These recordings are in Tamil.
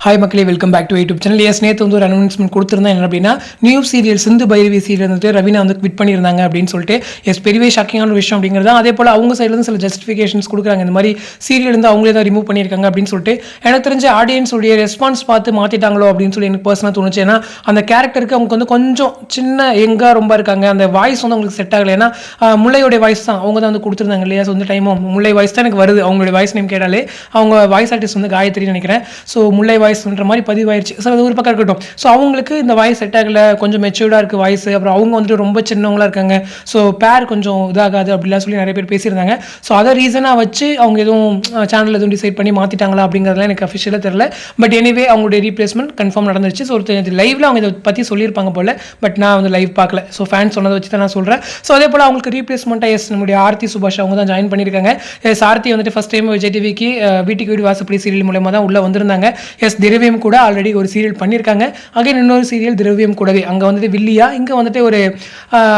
ஹாய் மக்களே welcome back to YouTube channel yes நேற்று வந்து ஒரு அனௌன்ஸ்மெண்ட் கொடுத்துருந்தேன். என்ன அப்படின்னா new serial Sindhu Bhairavi serial வந்துட்டு ரவீனா வந்து குவிட் பண்ணியிருந்தாங்க அப்படின்னு சொல்லிட்டு. எஸ் பெரியவே ஷாக்கிங்கான ஒரு விஷயம் அப்படிங்கிறது அதே போல் அவங்க சைட்லேருந்து சில ஜஸ்டிஃபிகேஷன்ஸ் கொடுக்குறாங்க. இந்த மாதிரி சீரியல் வந்து அவங்களே தான் ரிமூவ் பண்ணியிருக்காங்க அப்படின்னு சொல்லிட்டு. எனக்கு தெரிஞ்ச ஆடியன்ஸ் உடைய ரெஸ்பான்ஸ் பார்த்து மாற்றிட்டாங்களோ அப்படின்னு சொல்லி எனக்கு பர்சனாக தோணுச்சு. ஏன்னா அந்த கேரக்டருக்கு அவங்க வந்து கொஞ்சம் சின்ன எங்காக ரொம்ப இருக்காங்க. அந்த வாய்ஸ் வந்து அவங்களுக்கு செட் ஆகலை. ஏன்னா ஆஹ், முல்லையோடைய வாய்ஸ் தான் அவங்க தான் வந்து கொடுத்துருந்தாங்க இல்லையா? ஸோ வந்து டைமும் முல்லை வாய்ஸ் தான் எனக்கு வருது. அவங்களுடைய வாய்ஸ் நேம் கேட்டாலே அவங்க வாய்ஸ் ஆர்டிஸ்ட் வந்து காயத்ரி நினைக்கிறேன். ஸோ முல்லை வாய்ஸ் வாய்ஸ்ன்ற மாதிரி பதிவாயிருச்சு. ஸோ அது ஒரு பக்கம் இருக்கட்டும். ஸோ அவங்களுக்கு இந்த வாய்ஸ் செட் ஆகல. கொஞ்சம் மெச்சூர்டாக இருக்குது வாய்ஸ் அப்புறம் அவங்க வந்துட்டு ரொம்ப சின்னவங்களா இருக்காங்க. ஸோ பேர் கொஞ்சம் இதாகாது அப்படிலாம் சொல்லி நிறைய பேர் பேசியிருந்தாங்க. ஸோ அதை ரீசனாக வச்சு அவங்க எதுவும் சேனல் எதுவும் டிசைட் பண்ணி மாற்றிட்டாங்களா அப்படிங்கிறதுலாம் எனக்கு அஃபிஷியலாக தெரியல. பட் எனிவே அவங்களுடைய ரீப்ளேஸ்மெண்ட் கன்ஃபார்ம் நடந்துருச்சு. ஸோ ஒரு லைவில் அவங்க இதை பற்றி சொல்லியிருப்பாங்க போல. பட் நான் வந்து லைவ் பார்க்கல. ஸோ ஃபேன் சொன்னதை வச்சு தான் நான் சொல்கிறேன் ஸோ அதே போல் அவங்களுக்கு ரீப்ளேஸ்மெண்ட்டாக எஸ் நம்முடைய ஆர்த்தி சுபாஷ் அவங்க தான் ஜாயின் பண்ணியிருக்காங்க. எஸ் ஆர்த்தி வந்துட்டு ஃபஸ்ட் டைம் விஜய் டிவிக்கு வீட்டுக்கு வீடு வாசப்படி சீரியல் மூலமாக தான் உள்ளே வந்திருந்தாங்க. எஸ் திரவியம் கூட ஆல்ரெடி ஒரு சீரியல் பண்ணியிருக்காங்க அகைன் இன்னொரு சீரியல் திரவியம் கூடவே. அங்கே வந்துட்டு வில்லியா இங்கே வந்துட்டு ஒரு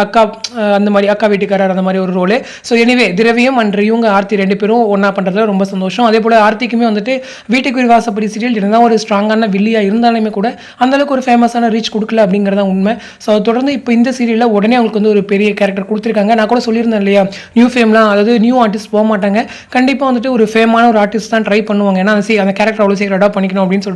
அக்கா அந்த மாதிரி அக்கா வீட்டுக்காரர் அந்த மாதிரி ஒரு role so anyway Thiraviyam and இவங்க ஆர்த்தி ரெண்டு பேரும் ஒன்றா பண்ணுறதுல ரொம்ப சந்தோஷம். அதே போல் ஆர்த்திக்குமே வந்துட்டு வீட்டுக்கு வாசப்படி சீரியல் இருந்தால் ஒரு ஸ்ட்ராங்கான வில்லியா இருந்தாலுமே கூட அந்த அளவுக்கு ஒரு ஃபேமஸான ரீச் கொடுக்கல அப்படிங்கிறதா உண்மை. ஸோ தொடர்ந்து இப்போ இந்த சீரியலில் உடனே அவங்களுக்கு வந்து ஒரு பெரிய கேரக்டர் கொடுத்துருக்காங்க. நான் கூட சொல்லியிருந்தேன் இல்லையா நியூ ஃபேம்லாம் அதாவது நியூ ஆர்டிஸ்ட் போக மாட்டாங்க. கண்டிப்பாக வந்துட்டு ஒரு ஃபேமான ஒரு ஆர்டிஸ்ட் தான் ட்ரை பண்ணுவாங்க. ஏன்னா அந்த அந்த கேரக்டர் அவ்வளோ சீக்கிரம் அடாப்ட் பண்ணிக்கணும் அப்படின்னு சொல்லிட்டு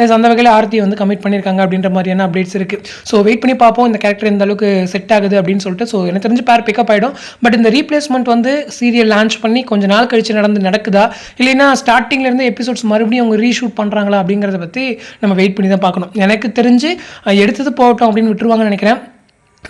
yes, அந்த வகையில் ஆர்த்தி வந்து கமிட் பண்ணியிருக்காங்க அப்படின்ற மாதிரியான அப்டேட்ஸ் இருக்குது ஸோ வெயிட் பண்ணி பார்ப்போம் இந்த கேரக்டர் எந்த அளவுக்கு செட் ஆகுது அப்படின்னு சொல்லிட்டு. ஸோ எனக்கு தெரிஞ்சு பேர் பிக்கப் ஆகிடும் பட் இந்த ரீப்ளேஸ்மெண்ட் வந்து சீரியல் லான்ச் பண்ணி கொஞ்ச நாள் கழிச்சு நடந்து நடக்குதா? இல்லைன்னா ஸ்டார்டிங்லேருந்து எபிசோட்ஸ் மறுபடியும் அவங்க ரீஷூட் பண்ணுறாங்களா அப்படிங்கிறத பற்றி நம்ம வெயிட் பண்ணி தான் பார்க்கணும். எனக்கு தெரிஞ்சு எடுத்தது போகட்டும் அப்படின்னு விட்டுருவாங்கன்னு நினைக்கிறேன்.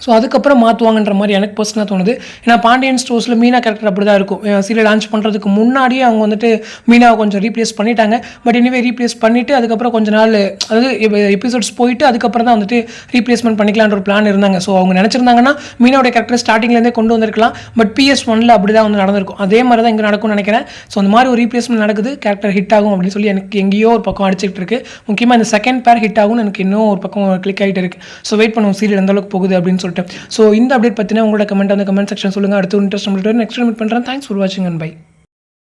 ஸோ அதுக்கப்புறம் மாற்றுவாங்கன்ற மாதிரி எனக்கு பர்சனாக தோணுது. ஏன்னா பாண்டியன் ஸ்டோர்ஸில் மீனா கேரக்டர் அப்படி தான் இருக்கும் சீரியல் லான்ச் பண்ணுறதுக்கு முன்னாடியே அவங்க வந்துட்டு மீனாவை கொஞ்சம் ரீப்ளேஸ் பண்ணிட்டாங்க. பட் எனிவே ரீப்ளேஸ் பண்ணிவிட்டு அதுக்கப்புறம் கொஞ்ச நாள் அதாவது எபிசோட்ஸ் போயிட்டு அதுக்கப்புறம் தான் வந்துட்டு ரீப்ளேஸ்மெண்ட் பண்ணிக்கலான்ற ஒரு பிளான் இருந்தாங்க. ஸோ அவங்க நினச்சிருந்தாங்கன்னா மீனாவோட கேரக்டர் ஸ்டார்டிங்லேருந்தே கொண்டு வந்திருக்கலாம். பட் பிஎஸ் ஒனில் அப்படி தான் வந்து நடந்திருக்கும். அதே மாதிரி தான் இங்கே நடக்கும்னு நினைக்கிறேன். ஸோ அந்த மாதிரி ஒரு ரீப்ளேஸ்மெண்ட் நடக்குது. கேரக்டர் ஹிட் ஆகும் அப்படின்னு சொல்லி எனக்கு எங்கேயோ ஒரு பக்கம் அடிச்சிட்டு இருக்கு. முக்கியமாக இந்த செகண்ட் பேர் ஹிட் ஆகும்னு எனக்கு இன்னும் ஒரு பக்கம் கிளிக் ஆகிட்டு இருக்கு. ஸோ வெயிட் பண்ணுவோம் சீரியல் எந்த அளவுக்கு போகுது அப்படின்னு சொல்லி சொல்லிட்டு ஸோ இந்த அப்டேட் பற்றினா உங்களோட கமெண்ட் அந்த கமெண்ட் செக்ஷன் சொல்லுங்கள் அடுத்து இன்ட்ரெஸ்ட் நெக்ஸ்ட் மீட் பண்ணுறேன் தேங்க்ஸ் ஃபார் வாட்சிங் அண்ட் பை